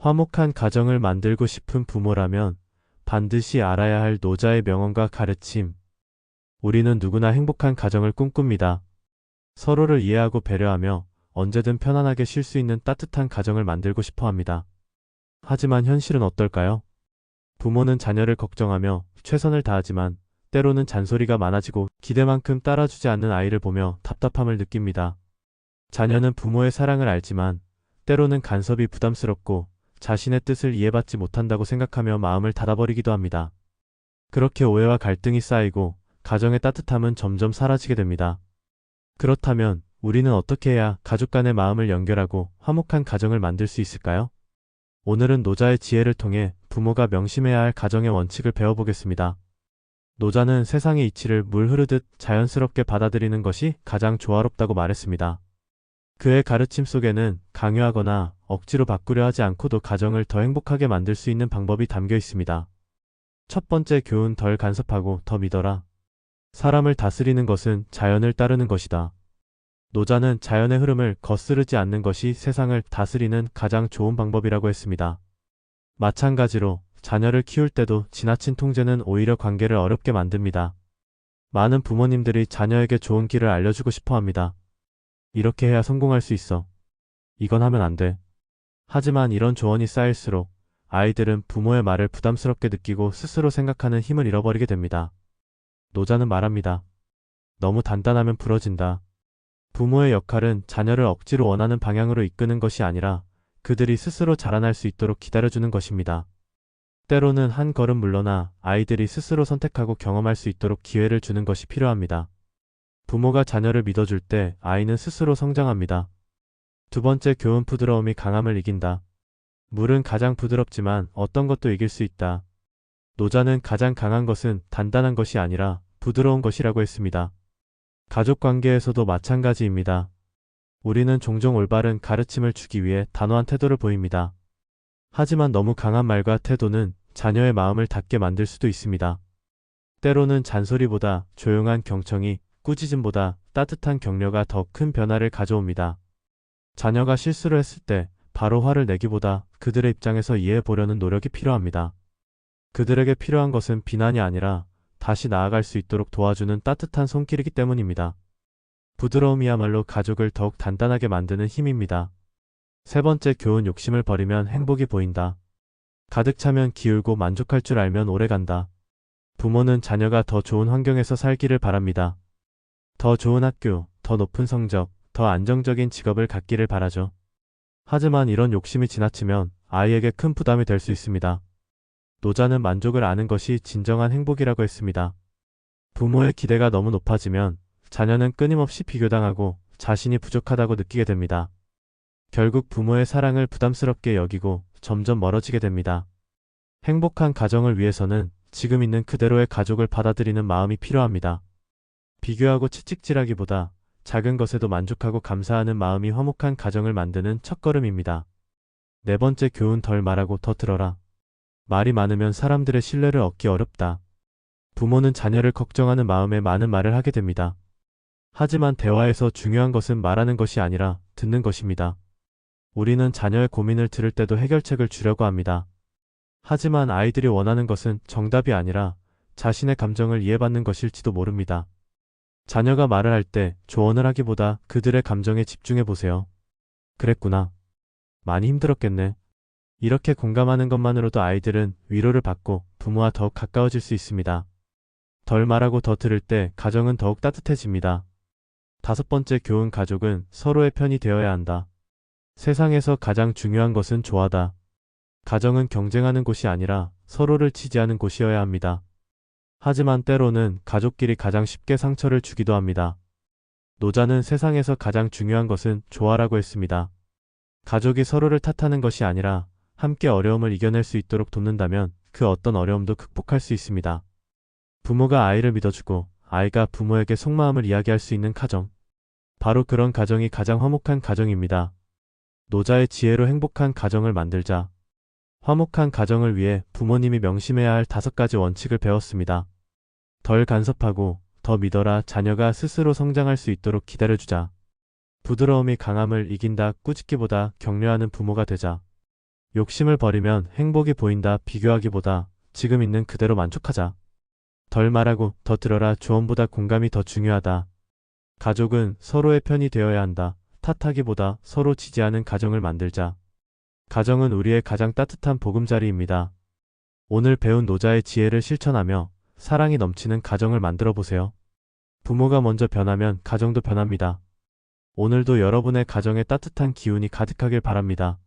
화목한 가정을 만들고 싶은 부모라면 반드시 알아야 할 노자의 명언과 가르침. 우리는 누구나 행복한 가정을 꿈꿉니다. 서로를 이해하고 배려하며 언제든 편안하게 쉴 수 있는 따뜻한 가정을 만들고 싶어 합니다. 하지만 현실은 어떨까요? 부모는 자녀를 걱정하며 최선을 다하지만 때로는 잔소리가 많아지고 기대만큼 따라주지 않는 아이를 보며 답답함을 느낍니다. 자녀는 부모의 사랑을 알지만 때로는 간섭이 부담스럽고 자신의 뜻을 이해받지 못한다고 생각하며 마음을 닫아버리기도 합니다. 그렇게 오해와 갈등이 쌓이고 가정의 따뜻함은 점점 사라지게 됩니다. 그렇다면 우리는 어떻게 해야 가족 간의 마음을 연결하고 화목한 가정을 만들 수 있을까요? 오늘은 노자의 지혜를 통해 부모가 명심해야 할 가정의 원칙을 배워보겠습니다. 노자는 세상의 이치를 물 흐르듯 자연스럽게 받아들이는 것이 가장 조화롭다고 말했습니다. 그의 가르침 속에는 강요하거나 억지로 바꾸려 하지 않고도 가정을 더 행복하게 만들 수 있는 방법이 담겨 있습니다. 첫 번째 교훈 덜 간섭하고 더 믿어라. 사람을 다스리는 것은 자연을 따르는 것이다. 노자는 자연의 흐름을 거스르지 않는 것이 세상을 다스리는 가장 좋은 방법이라고 했습니다. 마찬가지로 자녀를 키울 때도 지나친 통제는 오히려 관계를 어렵게 만듭니다. 많은 부모님들이 자녀에게 좋은 길을 알려주고 싶어 합니다. 이렇게 해야 성공할 수 있어. 이건 하면 안 돼. 하지만 이런 조언이 쌓일수록 아이들은 부모의 말을 부담스럽게 느끼고 스스로 생각하는 힘을 잃어버리게 됩니다. 노자는 말합니다. 너무 단단하면 부러진다. 부모의 역할은 자녀를 억지로 원하는 방향으로 이끄는 것이 아니라 그들이 스스로 자라날 수 있도록 기다려주는 것입니다. 때로는 한 걸음 물러나 아이들이 스스로 선택하고 경험할 수 있도록 기회를 주는 것이 필요합니다. 부모가 자녀를 믿어줄 때 아이는 스스로 성장합니다. 두 번째 교훈 부드러움이 강함을 이긴다. 물은 가장 부드럽지만 어떤 것도 이길 수 있다. 노자는 가장 강한 것은 단단한 것이 아니라 부드러운 것이라고 했습니다. 가족 관계에서도 마찬가지입니다. 우리는 종종 올바른 가르침을 주기 위해 단호한 태도를 보입니다. 하지만 너무 강한 말과 태도는 자녀의 마음을 닫게 만들 수도 있습니다. 때로는 잔소리보다 조용한 경청이 꾸짖음보다 따뜻한 격려가 더 큰 변화를 가져옵니다. 자녀가 실수를 했을 때 바로 화를 내기보다 그들의 입장에서 이해해 보려는 노력이 필요합니다. 그들에게 필요한 것은 비난이 아니라 다시 나아갈 수 있도록 도와주는 따뜻한 손길이기 때문입니다. 부드러움이야말로 가족을 더욱 단단하게 만드는 힘입니다. 세 번째 교훈 욕심을 버리면 행복이 보인다. 가득 차면 기울고 만족할 줄 알면 오래 간다. 부모는 자녀가 더 좋은 환경에서 살기를 바랍니다. 더 좋은 학교, 더 높은 성적, 더 안정적인 직업을 갖기를 바라죠. 하지만 이런 욕심이 지나치면 아이에게 큰 부담이 될 수 있습니다. 노자는 만족을 아는 것이 진정한 행복이라고 했습니다. 부모의 기대가 너무 높아지면 자녀는 끊임없이 비교당하고 자신이 부족하다고 느끼게 됩니다. 결국 부모의 사랑을 부담스럽게 여기고 점점 멀어지게 됩니다. 행복한 가정을 위해서는 지금 있는 그대로의 가족을 받아들이는 마음이 필요합니다. 비교하고 채찍질하기보다 작은 것에도 만족하고 감사하는 마음이 화목한 가정을 만드는 첫걸음입니다. 네 번째 교훈 덜 말하고 더 들어라. 말이 많으면 사람들의 신뢰를 얻기 어렵다. 부모는 자녀를 걱정하는 마음에 많은 말을 하게 됩니다. 하지만 대화에서 중요한 것은 말하는 것이 아니라 듣는 것입니다. 우리는 자녀의 고민을 들을 때도 해결책을 주려고 합니다. 하지만 아이들이 원하는 것은 정답이 아니라 자신의 감정을 이해받는 것일지도 모릅니다. 자녀가 말을 할 때 조언을 하기보다 그들의 감정에 집중해 보세요. 그랬구나. 많이 힘들었겠네. 이렇게 공감하는 것만으로도 아이들은 위로를 받고 부모와 더욱 가까워질 수 있습니다. 덜 말하고 더 들을 때 가정은 더욱 따뜻해집니다. 다섯 번째 교훈 가족은 서로의 편이 되어야 한다. 세상에서 가장 중요한 것은 조화다. 가정은 경쟁하는 곳이 아니라 서로를 지지하는 곳이어야 합니다. 하지만 때로는 가족끼리 가장 쉽게 상처를 주기도 합니다. 노자는 세상에서 가장 중요한 것은 조화라고 했습니다. 가족이 서로를 탓하는 것이 아니라 함께 어려움을 이겨낼 수 있도록 돕는다면 그 어떤 어려움도 극복할 수 있습니다. 부모가 아이를 믿어주고 아이가 부모에게 속마음을 이야기할 수 있는 가정. 바로 그런 가정이 가장 화목한 가정입니다. 노자의 지혜로 행복한 가정을 만들자. 화목한 가정을 위해 부모님이 명심해야 할 다섯 가지 원칙을 배웠습니다. 덜 간섭하고 더 믿어라 자녀가 스스로 성장할 수 있도록 기다려주자. 부드러움이 강함을 이긴다 꾸짖기보다 격려하는 부모가 되자. 욕심을 버리면 행복이 보인다 비교하기보다 지금 있는 그대로 만족하자. 덜 말하고 더 들어라 조언보다 공감이 더 중요하다. 가족은 서로의 편이 되어야 한다. 탓하기보다 서로 지지하는 가정을 만들자. 가정은 우리의 가장 따뜻한 보금자리입니다. 오늘 배운 노자의 지혜를 실천하며 사랑이 넘치는 가정을 만들어 보세요. 부모가 먼저 변하면 가정도 변합니다. 오늘도 여러분의 가정에 따뜻한 기운이 가득하길 바랍니다.